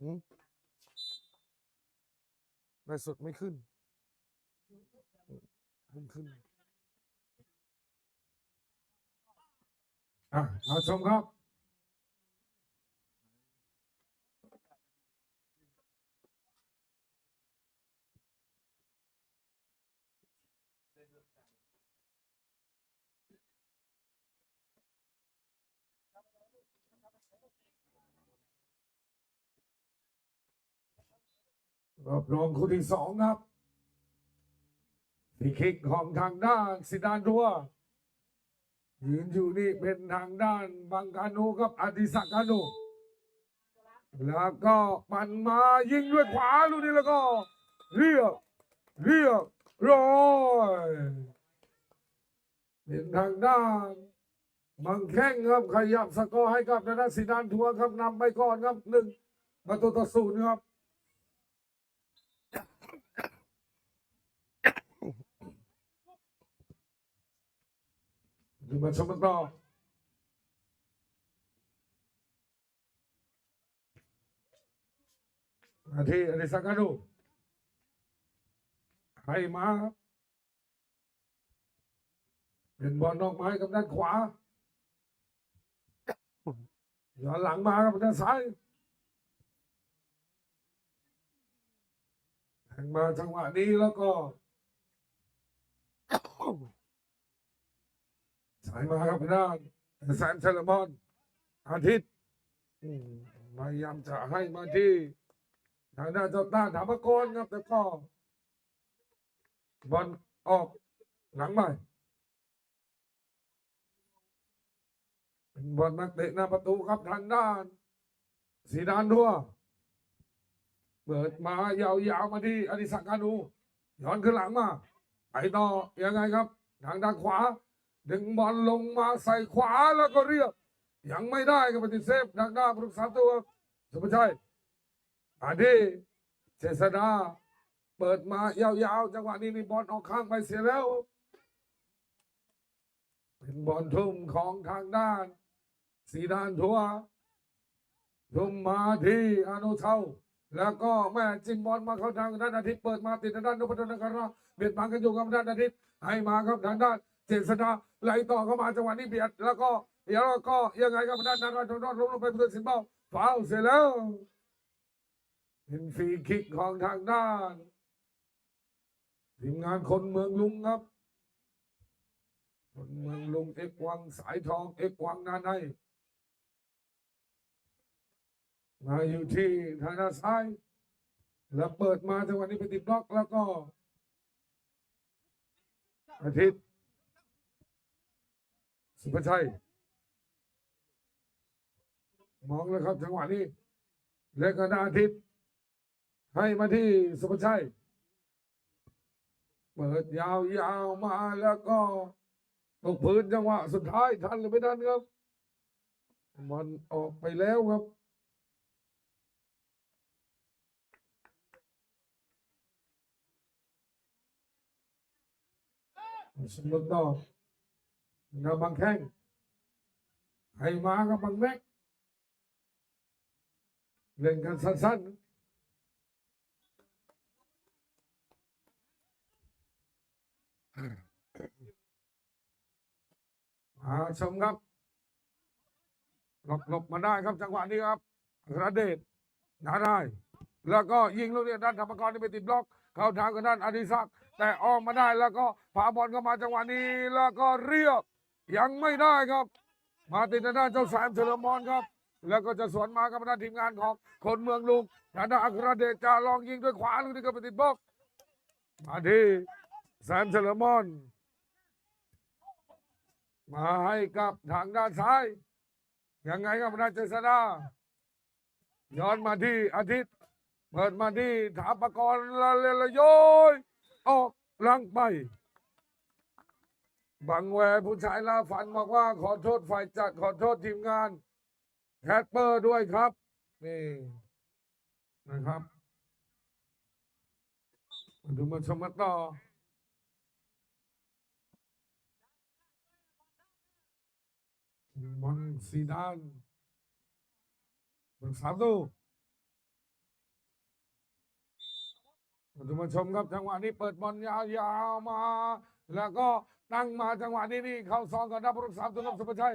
หืมไม่สุดไม่ขึ้นขึ้นขึ้น อะมาชมครับ รอบรองคู่ที่สองครับฟรีคิกของทางด้านซิดานทัวยืนอยู่นี่เป็นทางด้านบังกานูครับอดิศักกานูแล้วก็ปั่นมายิงด้วยขวาลูกนี้แล้วก็ เรียบเรียบร้อยเป็นทางด้านบังแข้งครับขยับสกอร์ให้กับทางด้านซิดานทัวครับนำไปก่อนครับหนึ่งประตูต่อศูนย์ครับ ดูมาชมกันต่อมาที่อดิศักดิ์กานูให้มาเป็นบอลนอกไม้กับด้านขวาย้อนหลังมาครับด้านซ้ายแทงมาจังหวะนี้แล้วก็ สายมาครับทางด้านแซมเซลมอนอาทิตย์มพยายามจะให้มาที่ทางด้านเจ้าต้านถามกรครับแต่ก็บอลออกหลังไปเป็นบอลนักเตะหน้าประตูครับทางด้านสีดานดัวเปิดมายาวๆมาที่อดิศักดิ์กานูย้อนขึ้นหลังมาไปต่อยังไงครับ ทางด้านขวา ดึงบอลลงมาใส่ขวาแล้วก็เรียบ ยังไม่ได้ก็ปฏิเสธทางด้านผู้รักษาตัวสุภชัยอาดีเจษดาเปิดมายาวๆจังหวะนี้นี่บอลออกข้างไปเสียแล้ว เป็นบอลทุ่มของทางด้าน สีดานทัวทุ่มมาที่อนุเทาแล้วก็แม่จิ้มบอลมาเข้าทางด้านอาทิตย์เปิดมาติดทางด้านนพดลนครราเบียดบังกันอยู่กับด้านอาทิตย์ให้มาครับทางด้านเจษดา ไหลต่อเข้ามาจังหวะนี้เบียดแล้วก็เดี๋ยวก็ยังไงครับด้านนาราชนรล้มลงไปเพื่อสินเบ้าฟาวเสร็จแล้วเป็นฟรีคิกของทางด้านทีมงานคนเมืองลุงครับ คนเมืองลุงเอกวังสายทองเอกวังนาในมาอยู่ที่ทางด้านซ้าย แล้วเปิดมาจังหวะนี้ไปติดบล็อกแล้วก็อาทิตย์ สุภชัย มองเลยครับจังหวะนี้เล็กกระดาอาทิตย์ ให้มาที่สุภชัย เปิดยาวๆมาแล้วก็ตกพื้นจังหวะสุดท้ายทันหรือไม่ทันครับบอลออกไปแล้วครับสมมติต่อ กับบางแข้งให้มากับบางแม็กเล่นกันสั้นๆมาชมครับหลบหลบมาได้ครับจังหวะนี้ครับอัครเดชนาได้ แล้วก็ยิงลูกนี้ด้านธรรมกรที่ไปติดบล็อก เข้าทางกับด้านอดิศักแต่ออกมาได้แล้วก็พาบอลเข้ามาจังหวะนี้แล้วก็เรียบ ยังไม่ได้ครับ มาติดทางด้านเจ้าแสมเฉลิมมอนครับ แล้วก็จะสวนมากับทางด้านทีมงานของคนเมืองลุงทางด้านอัครเดชจะลองยิงด้วยขวาลูกนี้ก็ไปติดบล็อกมาที่แสมเฉลิมมอนมาให้กับทางด้านซ้าย ยังไงครับนาเจษดาย้อนมาที่อาทิตย์ เปิดมาที่ถาปกรณ์ละเลละโยยออกลังไป บังแวผู้ชายลาฝันบอกว่าขอโทษฝ่ายจัดขอโทษทีมงานแคทเปอร์ด้วยครับ นี่นะครับมาดูมาชมกันต่อบอลซีดานบอลสามตูมาดูมาชมครับจังหวะนี้เปิดบอลยาวๆมา แล้วก็ ตั้งมาจังหวะนี้นี่เข้าซองกับนักบอลสามตัวนับสุภชัย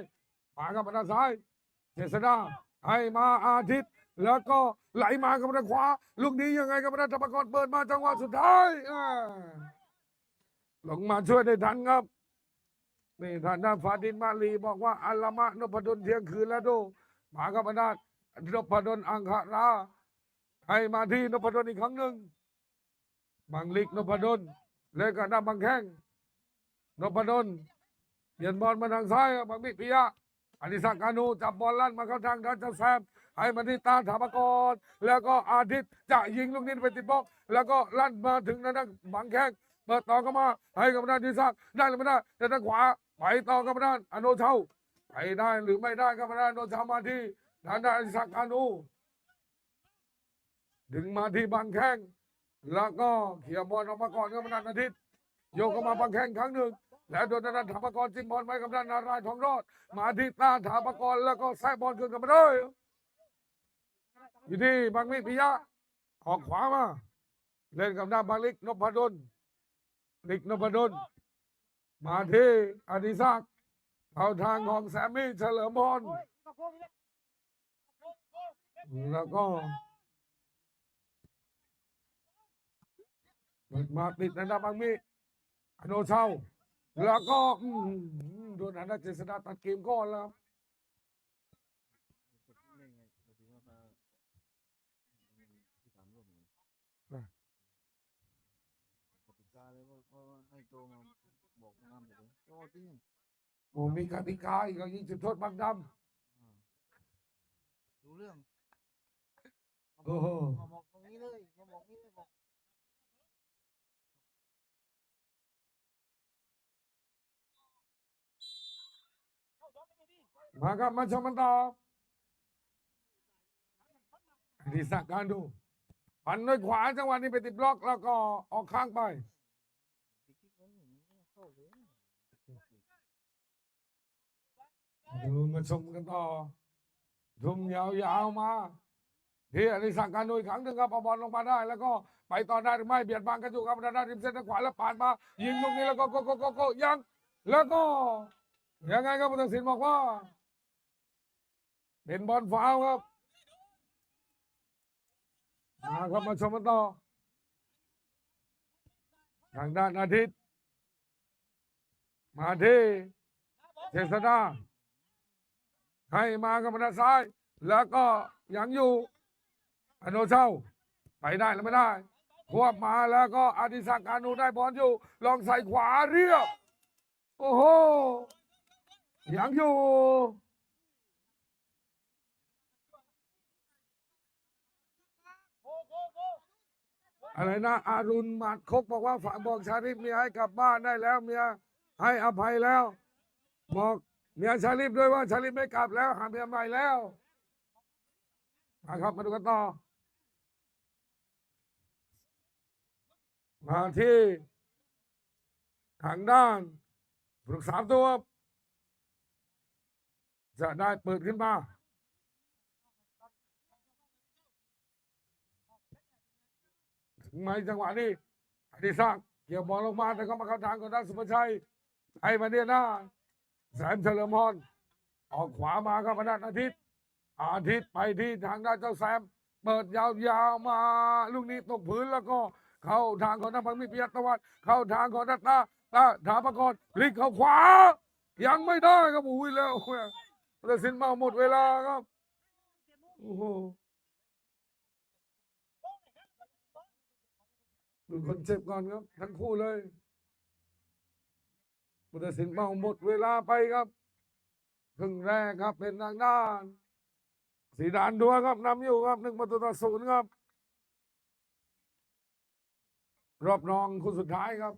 มากับด้าซ้ายเจษดาให้มาอาทิตย์ แล้วก็ไหลมากับด้าขวา ลูกนี้ยังไงกับด้าธรรมกรเปิดมาจังหวะสุดท้ายลงมาช่วยได้ทันครับนี่ท่านด้านฟาดินมาลีบอกว่าอัลลามะนพดลเที่ยงคืนแล้วดูมากับอำนาจนพดลอังคาราให้มาที่นพดลอีกครั้งหนึ่งบังลิกนพดลเล่นกับด้าบางแข้ง นพดลเปลี่ยนบอลมาทางซ้ายบังมิปิยะอดิศักดิ์กานูจับบอลลั่นมาเข้าทางด้านเจ้าแซมให้มาที่ตาถาปกรแล้วก็อาทิตย์จะยิงลูกนี้ไปติดบล็อก แล้วก็ลั่นมาถึงด้านบางแข้งเปิดต่อเข้ามา ให้กับด้านดีซักได้หรือไม่ได้แต่ด้านขวาไปต่อกับด้านอโนเชาไปได้หรือไม่ได้กับด้านอโนเชามาที่ด้านด้านดีซักอานูดึงมาที่บางแข้งแล้วก็เขี่ยบอลออกมาก่อนกับด้านอาทิตย์โยกเข้ามาบางแข้งครั้งหนึ่ง แล้วโดนด้านถาปกรจิ้มบอลไว้กับด้านนารายทองรอด มาที่ตาถาปกรแล้วก็แทรกบอลขึ้นกันมาเลยอยู่ที่บางมิปิยะออกขวามา เล่นกับด้าบางลิกนพดลลิกนพดลมาที่อดิศักดิ์เข้าทางของแซมมี่เฉลิมพลแล้วก็เปิดมาติดในด้าบางมีอโนเช่า แล้วก็อื้อหือโดนอนันต์เจษฎาตัดเกมก่อนแล้วครับกติกาเลยว่าเขาให้โตมาบอกงามเลยโอ้จริงโอ้มีกติกาอีกแล้วยิงจุดโทษบางดรู้เรื่องำโอ้โหมาบอกตรงนี้เลยมาบอกนี้เลยบอก มาครับมาชมกันตออดิศักการดูปันด้วยขวาจังหวะนี้ไปติดบล็อกแล้วก็ออกข้างไปดคิดว่าหนูมาชมกันต่อทุ่มยาวๆมาที่อริสักการนุยครั้งหนึ่งครับเอาบอลลงมาได้ แล้วก็ไปต่อได้หรือไม่เบียดบังกันอยู่ครับด้านด้าริมเส้นทางขวาแล้วผ่านมา ยิงลูกนี้แล้วก็โกโกโกโกยัง แล้วก็ยังไงครับผู้ตัดสินบอกว่า เป็นบอลฟาวครับ มาครับมาชมกันต่อ ทางด้านอาทิตย์ มาที่เจษดาให้มากับมันซ้าย แล้วก็ยังอยู่ อโนเช่าไปได้หรือไม่ได้ ควบมาแล้วก็อดิศักดิ์การนูได้บอลอยู่ ลองใส่ขวาเรียบ โอ้โห ยังอยู่ อะไรนะอารุณมัดคกบอกว่าฝากบอกชาลิปเมียให้กลับบ้านได้แล้วเมียให้อภัยแล้ว บอกเมียชาลิปด้วยว่าชาลิปไม่กลับแล้วหาเมียใหม่แล้วมาครับมาดูกันต่อมาที่ทางด้านปรึกสาตัว จะได้เปิดขึ้นมา ถึง ไหมจังหวะนี้อดิศักดิ์เกี่ยวบอลลงมาแต่ก็มาเข้าทางของด้านสุภชัยให้มาเนี่ยหน้าแสนเฉลิมพรออกขวามาครับพนันอาทิตย์อาทิตย์ไปที่ทางด้านเจ้าแซม เปิดยาวๆมาลูกนี้ตกพื้นแล้วก็เข้าทางของนักพังมิพิยตวันเข้าทางของนักตาตาถาปกรพลิกเข้าขวา ยังไม่ได้ครับอุ้ยแล้วตัดสินมาหมดเวลาครับโอ้โห ดูคนเจ็บก่อนครับ ทั้งคู่เลยพุทธศิลป์เมาหมดเวลาไปครับครึ่งแรกครับเป็นทางด้านสีดานดัวครับนำอยู่ครับหนึ่งประตูต่อศูนย์ครับ รอบรองคู่สุดท้ายครับ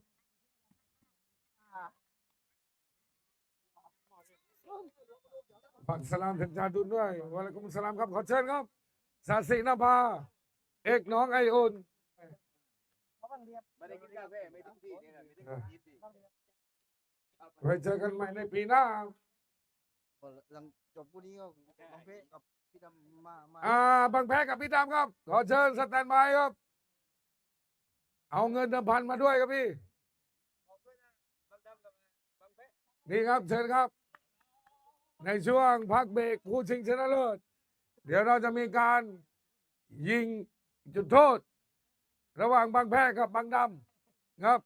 ฝากสลามถึงจาดุนด้วยวะลัยกุมสลามครับ ขอเชิญครับ สาสินภา เอกน้องไอโอน ไม่ได้กินกาแฟไม่ถึงที่นี่นะไม่ถึงที่ไว้เจอกันใหม่ในปีหน้าพอหลังจบคู่นี้ก็บางเพชรกับพี่ดำมามาอ่าบางแพ้กับพี่ดำครับ ขอเชิญสแตนบายครับ เอาเงินเดิมพันมาด้วยครับพี่นี่ครับเชิญครับ ในช่วงพักเบรกผู้ชิงชนะเลิศ เดี๋ยวเราจะมีการยิงจุดโทษ ระหว่างบางแพ้กับบางดำครับ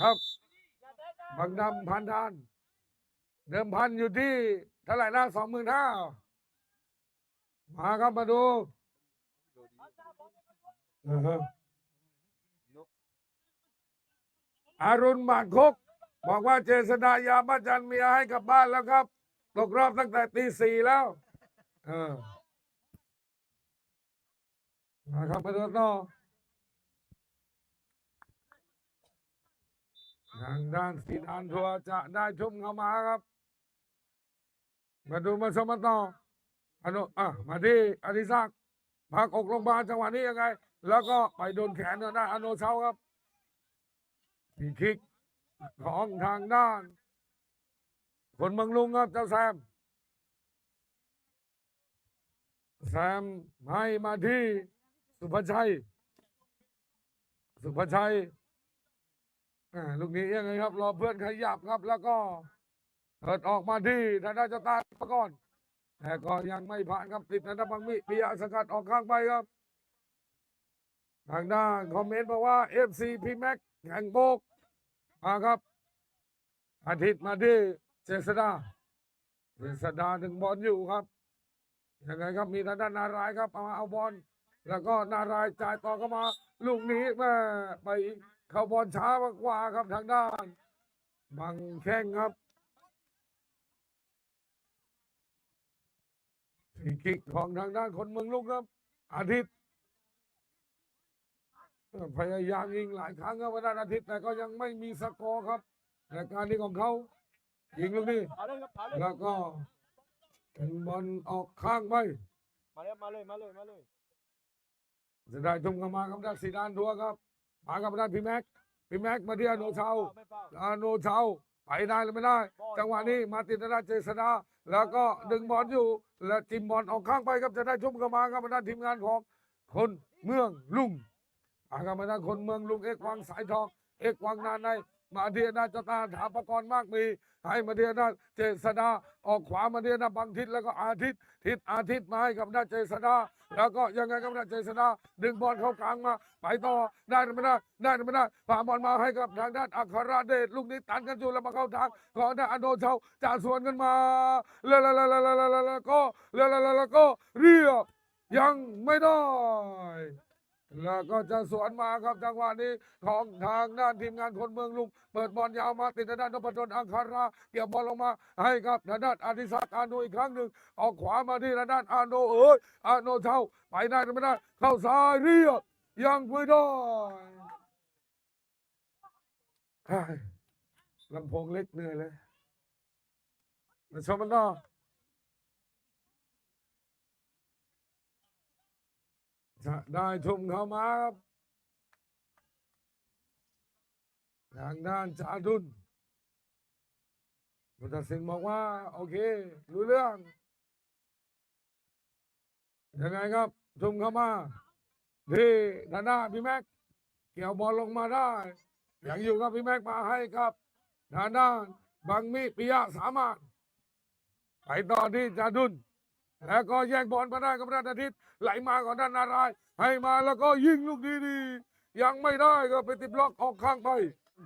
ครับ บางดำพันทาน เดิมพันอยู่ที่เท่าไหร่นะสองหมื่นห้ามาครับมาดูอือฮะอารุณบาดคก บอกว่าเจษดายาบ้าจันเมียให้กลับบ้านแล้วครับ ตกรอบตั้งแต่ตีสี่แล้ว เออ มาครับมาดูต่อทางด้านสีดานทัวจะได้ชุ่มเข้ามาครับ มาดูมาชมมาต่ออนุอะมาที่อดิศักดิ์พักอกโรงพยาบาลจังหวะนี้ยังไง แล้วก็ไปโดนแขนทางด้านอโนเช้าครับพีคิกของทางด้าน คนเมืองลุงครับเจ้าแซม แซมให้มาที่ สุภชัย สุภชัยอ่าลูกนี้ยังไงครับ รอเพื่อนขยับครับ แล้วก็เปิดออกมาที่ทางด้านเจะตาประก่อน แต่ก็ยังไม่ผ่านครับติดนันทบังมิปิยะสกัดออกข้างไปครับ ทางด้านคอมเมนต์บอกว่า FC พีแม็กแข่งโบกมาครับ อาทิตย์มาที่เจษดาเจษดาถึงบอลอยู่ครับยังไงครับมีทางด้านนารายครับเอาเอาบอล แล้วก็นารายจ่ายต่อเข้ามา ลูกนี้แม่ไปเข้าบอลช้ามากกว่าครับทางด้าน บังแข้งครับฟรีคิกของทางด้านคนเมืองลุกครับ อาทิตย์ พยายามยิงหลายครั้งครับวันนั้นอาทิตย์แต่ก็ยังไม่มีสกอร์ครับในการนี้ของเขายิงลูกนี้แล้วก็เป็นบอลออกข้างไปมาเลยมาเลยมาเลยมาเลย จะได้ทุ่มเข้ามากับด้านสีด้านทัวครับ มากับด้านพี่แม็กพี่แม็กมาที่อโนเชาอโนเชาไปได้หรือไม่ได้ จังหวะนี้มาติดด้านเจษดาแล้วก็ดึงบอลอยู่ และจิ้มบอลออกข้างไปครับจะได้ทุ่มเข้ามาครับด้านทีมงานของคนเมืองลุงอาครับด้านคนเมืองลุงเอกวังสายทองเอกวังนานในมาเดียนาจตาถาปกรณ์มากมี ให้มาเดียนาเจษดาออกขวามาเดียนาบังทิศแล้วก็อาทิตย์ทิศอาทิตย์มาให้กับด้านเจษดา แล้วก็ยังไงกับด้เจษนาดึงบอลเข้ากลางมา ไปต่อได้หรือไม่ได้ได้หรือไม่ได้ผ่าบอลมาให้กับทางด้านอัครเดชลูกนี้ตันกันอยู่แล้วมาเข้าทางของด้านอโนเชาจ่าสวนกันมาแล้วแล้วแล้วแล้วแล้วแล้วก็แล้วแล้วแล้วก็เรียบยังไม่ได้ แล้วก็จะสวนมาครับจังหวะนี้ของทางด้านทีมงานคนเมืองลุงเปิดบอลยาวมาติดด้านนพดลอังคารา เกี่ยวบอลลงมาให้กับทางด้านอดิศักดิ์อาโนอีกครั้งหนึ่งออกขวามาที่ทางด้านอาโนเอ้ยอาโนเท่าไปได้หรือไม่ได้เข้าซ้ายเรียบยังไม่ได้ลำโพงเล็กเหนื่อยเลยมาชมมันต่อ จะ ได้ทุ่มเข้ามาครับ ทางด้านจาดุนผู้ตัดสินบอกว่า โอเค รู้เรื่อง ยังไงครับ ทุ่มเข้ามาที่ด้านหน้าพี่แม็ก เกี่ยวบอลลงมาได้ยังอยู่กับพี่แม็กมาให้ครับด้านด้านบังมิปิยะสามารถไปต่อที่จาดุน แล้วก็แย่งบอลมาได้กับด้านอาทิตย์ไหลมาก่อนด้านนารายให้มาแล้วก็ยิงลูกนี้ดียังไม่ได้ก็ไปติดบล็อกออกข้างไป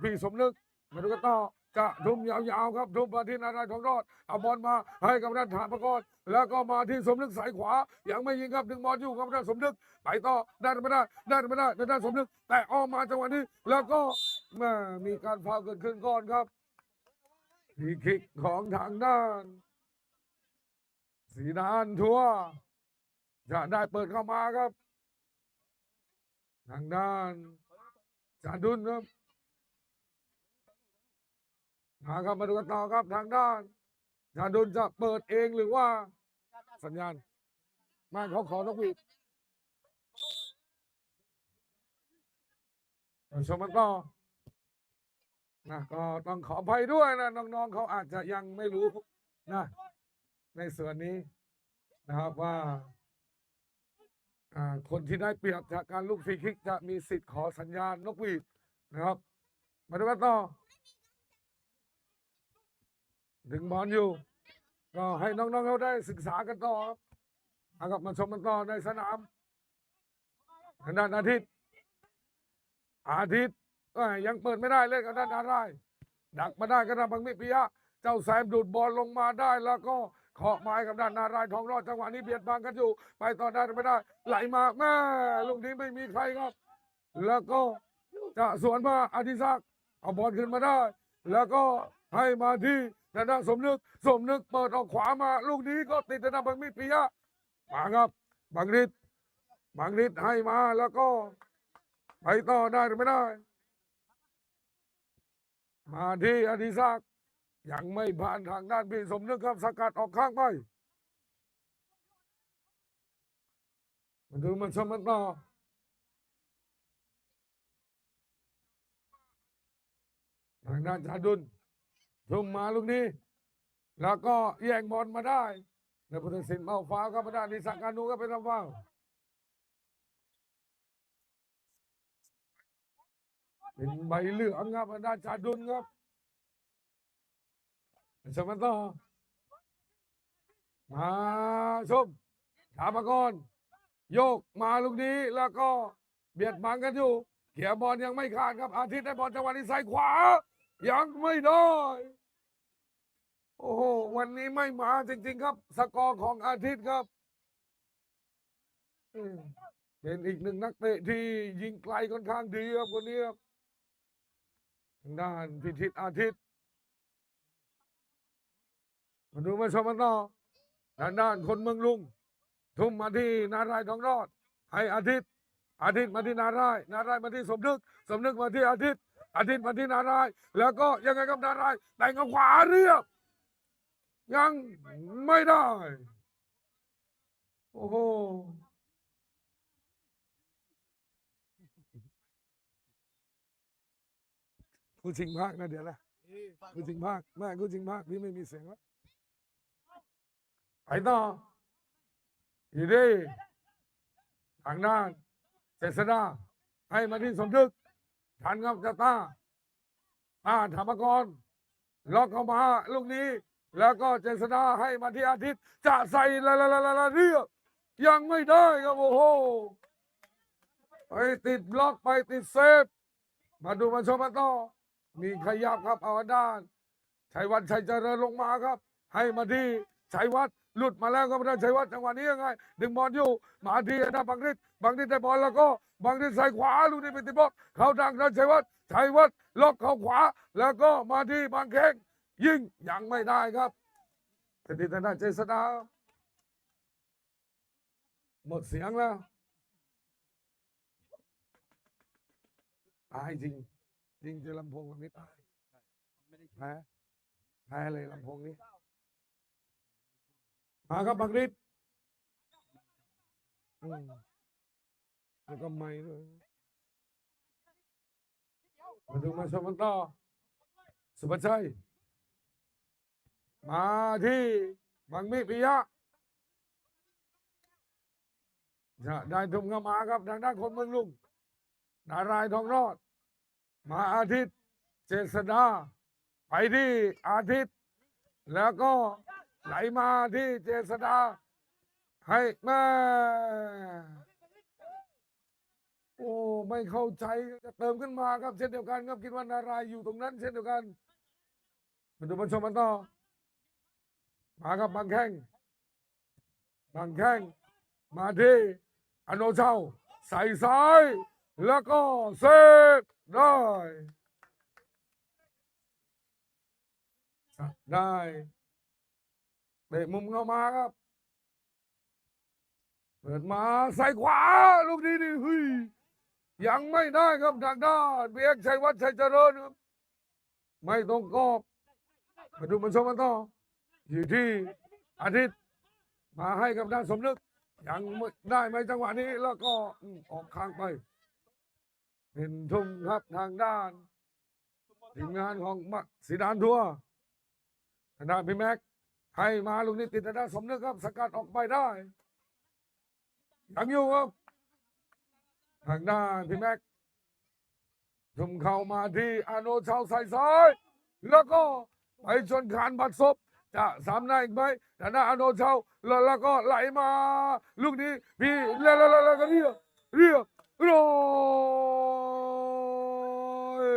พี่สมนึกมาดูกันต่อจะทุ่มยาวๆครับทุ่มมาที่นารายทองรอดเอาบอลมาให้กับด้านฐานประกรแล้วก็มาที่สมนึกสายขวา ยังไม่ยิงครับดึงบอลอยู่กับด้านสมนึกไปต่อได้ไม่ได้ได้ไม่ได้ด้านสมนึก แต่ออกมาจังหวะนี้แล้วก็แมมีการฟาวเกิดขึ้นก่อนครับทีคิกของทางด้าน สีดานทัวจะได้เปิดเข้ามาครับ ทางด้านจาดุนครับมาครับมาดูกันต่อครับทางด้านจาดุนจะเปิดเองหรือว่า สัญญาณมาเขาขอนกหวีดชมกันต่อนะก็ต้องขออภัยด้วยนะน้องๆเขาอาจจะยังไม่รู้นะ ในส่วนนี้นะครับว่าคนที่ได้เปรียบจากการลูกฟรีคิกจะมีสิทธิ์ขอสัญญาณนกหวีดนะครับ มาดูกันต่อ ดึงบอลอยู่ ก็ให้น้องๆเขาได้ศึกษากันต่อครับเอากลับมาชมกันต่อในสนามทางด้านอาทิตย์ อาทิตย์ยังเปิดไม่ได้เล่นกับด้านอะไรดักมาได้ก็ได้บังมิปิยะ เจ้าแซมดูดบอลลงมาได้แล้วก็ เคาะไม้กับด้านนารายทองรอดจังหวะนี้เบียดบังกันอยู่ ไปต่อได้หรือไม่ได้ ไหลมาแม่ลูกนี้ไม่มีใครครับ แล้วก็จะสวนมาอธิศักดิ์เอาบอลขึ้นมาได้ แล้วก็ให้มาที่ทางด้านสมนึกสมนึกเปิดออกขวามา ลูกนี้ก็ติดทางด้านบังมิปิยะมาครับบังฤทธิ์บังฤทธิ์ให้มาแล้วก็ไปต่อได้หรือไม่ได้ มาที่อธิศักดิ์ ยังไม่ผ่านทางด้านพี่สมนึกครับ สกัดออกข้างไปมาดูมันชมมันต่อทางด้านชาดุลทุ่มมาลูกนี้ แล้วก็แย่งบอลมาได้ในพุทธศิลป์เมาฟ้าครับมาด้านนิสักการนูก็เป็นทำฟาวเป็นใบเหลืองครับมาด้านชาดุลครับ ชมกันต่อมาชมถามาก่อนโยกมาลูกนี้แล้วก็เบียดบังกันอยู่ เขียบอลยังไม่ขาดครับ อาทิตย์ได้บอลจังหวะนี้ใส่ขวา ยังไม่ได้โอ้โห วันนี้ไม่มาจริง ๆ ครับ สกอร์ของอาทิตย์ครับเป็นอีกหนึ่งนักเตะที่ยิงไกลค่อนข้างดีครับคนนี้ครับทางด้านพิทิตอาทิตย์ มาดูมาชมกันต่อทางด้านคนเมืองลุง ทุ่มมาที่นารายณ์ทองรอดให้อาทิตย์ อาทิตย์มาที่นารายณ์นารายณ์มาที่สมนึก สมนึกมาที่อาทิตย์ อาทิตย์มาที่นารายณ์แล้วก็ยังไงกับนารายณ์แต่งกับขวาเรียบ ยังไม่ได้ โอ้โหกูชิงภาคนะเดี๋ยวนะกูชิงภาคแม่กูชิงภาคพี่ไม่มีเสียงแล้ว ไปต่ออีดีทางด้านเจษดาให้มาที่สมนึกทันครับจะตาอาธรรมกรล็อกเข้ามาลูกนี้ แล้วก็เจษดาให้มาที่อาทิตย์ จะใส่ละละละละละเรียบยังไม่ได้ครับโอ้โหไปติดบล็อกไปติดเซฟ มาดูมาชมมาต่อ มีขยับครับเอาด้านชัยวัฒน์ชัยเจริญลงมาครับ ให้มาที่ชัยวัฒน์ หลุดมาแล้วครับท่านชัยวัฒน์จังหวะนี้ยังไง ดึงบอลอยู่มาที่นะบังฤทธิ์บังฤทธิ์ได้บอลแล้วก็บังฤทธิ์ใส่ขวาลูกนี้เป็นติดบล็อกเข้าทางท่านชัยวัฒน์ชัยวัฒน์ล็อกเข้าขวา แล้วก็มาที่บางเข่งยิงยังไม่ได้ครับเป็นที่ทางด้านเจษดาหมดเสียงแล้วตายจริงจริงจะลำโพงแบบนี้ตายแพ้แพ้เลยลำโพงนี้ มาครับบังฤทธิ์อืมแล้วก็ไม่ด้วยมาดูมาชมกันต่อสุภาชัยมาที่บังมิปิยะจะได้ทุ่มเข้ามาครับทางด้านคนเมืองลุงนารายทองรอด มาอาทิตย์ เจษดาไปที่อาทิตย์ แล้วก็ ไหลมาที่เจษดาให้แม่โอ้ไม่เข้าใจจะเติมขึ้นมาครับเช่นเดียวกันครับคิดว่านารายอยู่ตรงนั้น เช่นเดียวกันมาดูมาชมกันต่อมาครับบางแข้งบางแข้งมาที่อโนเช่าใส่ซ้ายแล้วก็เซฟได้ได้ เตะมุมเข้ามาครับ เปิดมาใส่ขวาลูกนี้นี่เฮ้ยยังไม่ได้ครับทางด้านเบียกชัยวัฒน์ชัยเจริญครับไม่ตรงกรอบมาดูมันชมกันต่ออยู่ที่อาทิตย์มาให้กับด้านสมนึก ยังไม่ได้ไหมจังหวะนี้แล้วก็ออกข้างไปเป็นทุ่มครับทางด้านทีมงานของมักสีดานทัวทางด้านพี่แม็ก ให้มาลูกนี้ติดทางด้านสมนึกครับ สกัดออกไปได้ยังอยู่ครับทางด้านพี่แม็กทุ่มเข้ามาที่อโนชาวใส่ซ้ายแล้วก็ไปชนคานบัดซบจะสามได้อีกไหมทางด้าอโนชาวแล้วแล้วก็ไหลมา ลูกนี้พี่แล้วแล้วแล้วก็เรียกเรียกรอย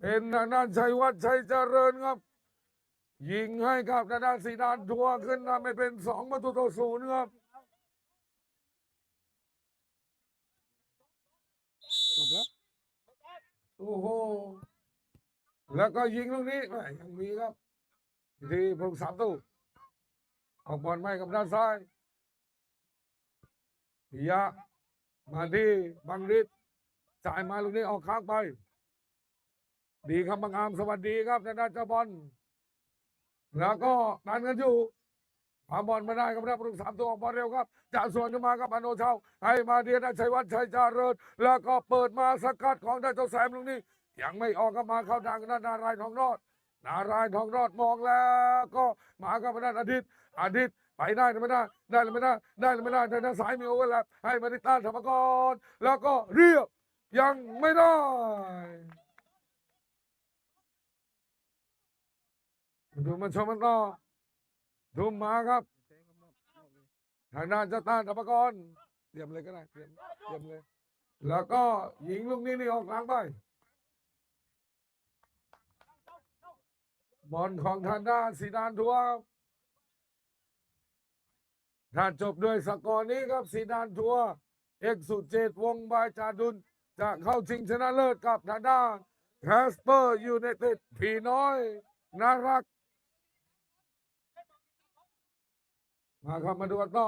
เป็นทางด้านชัยวัฒน์ชัยเจริญครับ ยิงให้กับทางด้านสีดานทัวขึ้นนำไปเป็นสองประตูต่อศูนย์ครับจบแล้วโอ้โหแล้วก็ยิงลูกนี้แหม่ยังมีครับที่พงสามตู้ออกบอลไม่กับด้านซ้ายปิยะมาที่บังริดจ่ายมาลูกนี้ออกข้างไป ดีครับบังอามสวัสดีครับทางด้านเจ้าบอล แล้วก็ดันกันอยู่พาบอลมาได้ครับได้ประตูสามตัวออกบอลเร็วครับจากส่วนขึ้นมาครับอโนเชาให้มาเดียนชัยวัฒน์ชัยเจริญแล้วก็เปิดมาสกัดของได้เจ้าแซมลูกนี้ยังไม่ออกก็มาเข้าทางด้นนารายทองรอด นารายทองรอดมองแล้ว ก็มากับด้านอาทิตย์อาทิตย์ไปได้หรือไม่ได้ได้หรือไม่ได้ได้หรือไม่ได้ทางด้านซ้ายมีโอเวอร์แลปให้มาติต้านธรรมกรแล้วก็เรียบยังไม่ได้ ดูมันชมมันต่อดูมาครับ ทางด้านเจ้าต้านธรรมกรเตรียมเลยก็ได้เตรียมเตรียมเลย แล้วก็ยิงลูกนี้นี่ออกหลังไปบอลของทางด้านสีดานทัวร์ถ้าจบด้วยสกอร์นี้ครับสีดานทัวร์เอกสุเจตวงบายจาดุลจะเข้าชิงชนะเลิศกับทางด้านแคสเปอร์ยูไนเต็ดผีน้อย น่ารัก มาครับมาดูกันต่อ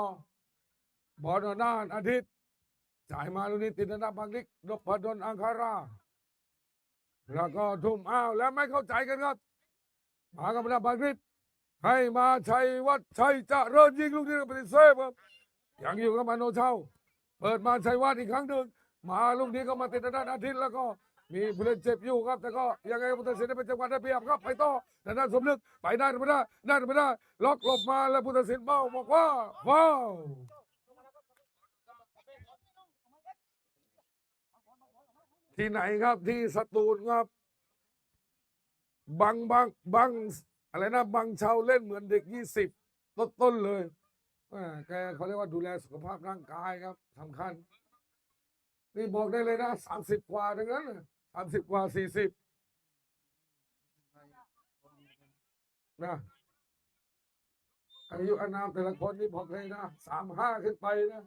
บอลหน้านอาทิตย์จ่ายมาลูกนี้ติดระดับบางลิกนพดลอังคารา แล้วก็ทุ่มอ้าวแล้วไม่เข้าใจกันครับ มากับระดับบางลิกให้มาชัยวัฒน์ชัยจะเริ่มยิงลูกนี้ป็นเซฟครับยังอยู่กับมาโนเช่า เปิดมาชัยวัฒน์อีกครั้งหนึ่งมาลูกนี้ก็มาติดทางด้านอาทิตย์แล้วก็ มีผู้เล่นเจ็บอยู่ครับ แต่ก็ยังไงก็พุทธศิลป์ได้เป็นจังหวะได้เปรียบครับไปต่อแต่ด้านสมนึกไปได้หรือไม่ได้ได้หรือไม่ได้ ล็อกหลบมาแล้วพุทธศิลป์เบ้าบอกว่าว้าวที่ไหนครับที่สตูลครับ บังบังบังอะไรนะบังเชาเล่นเหมือนเด็กยี่สิบต้นๆเลยแกเขาเรียกว่าดูแลสุขภาพร่างกายครับสำคัญ นี่บอกได้เลยนะสามสิบกว่าทั้งนั้น สามสิบกว่าสี่สิบนะอายุอานามแต่ละคนนี่บอกเลยนะสามห้าขึ้นไปนะ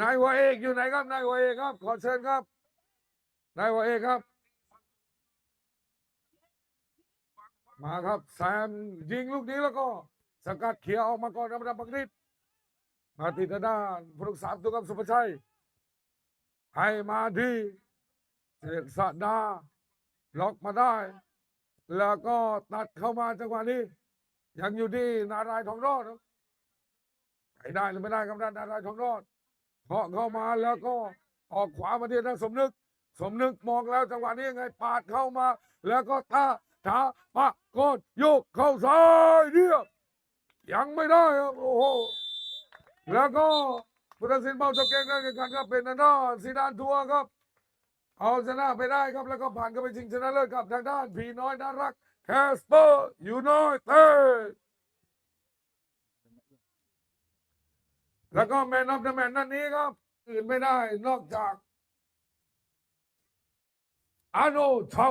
นายวเอกอยู่ไหนครับนายวเอกครับ ขอเชิญครับนายวเอกครับ มาครับแซมยิงลูกนี้แล้วก็สกัดเขียวออกมาก่อนธรรมดาบังนิดมาติดทางด้านผู้รักษาตัวกับสุภชัยให้มาที เจษฎาดาล็อกมาได้ แล้วก็ตัดเข้ามาจังหวะนี้ ยังอยู่ที่นารายทองรอดไปได้หรือไม่ได้ครับนารายทองรอดเคาะเข้ามาแล้วก็ออกขวามาที่ทางสมนึก สมนึกมองแล้วจังหวะนี้ยังไงปาดเข้ามา แล้วก็ตาถาปะกนโยกเข้าซ้ายเรียบยังไม่ได้ครับโอ้โหแล้วก็พุทธศิลป์เบาจบเกมการแข่งขันครับเป็นทางด้านซีดานทัวร์ครับ เอาชนะไปได้ครับแล้วก็ผ่านเข้าไปชิงชนะเลิศกับทางด้านผีน้อยน่ารักแคสเปอร์ยูไนเต็ดแล้วก็แมนออฟเดอะแมนนั่นนี้ครับอื่นไม่ได้นอกจากอาโนเชา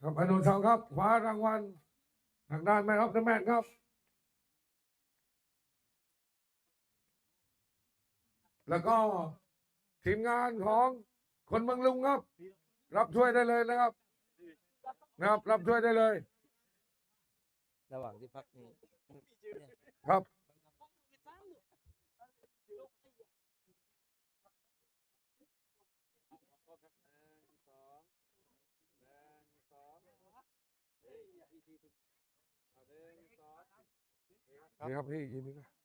ครับอาโนเชาครับคว้ารางวัลทางด้านแมนออฟเดอะแมนครับ แล้วก็ทีมงานของคนเมืองลุงครับ รับช่วยได้เลยนะครับนะครับ รับช่วยได้เลย ระหว่างที่พักนี่ครับ นี่ครับพี่ยินดีนะ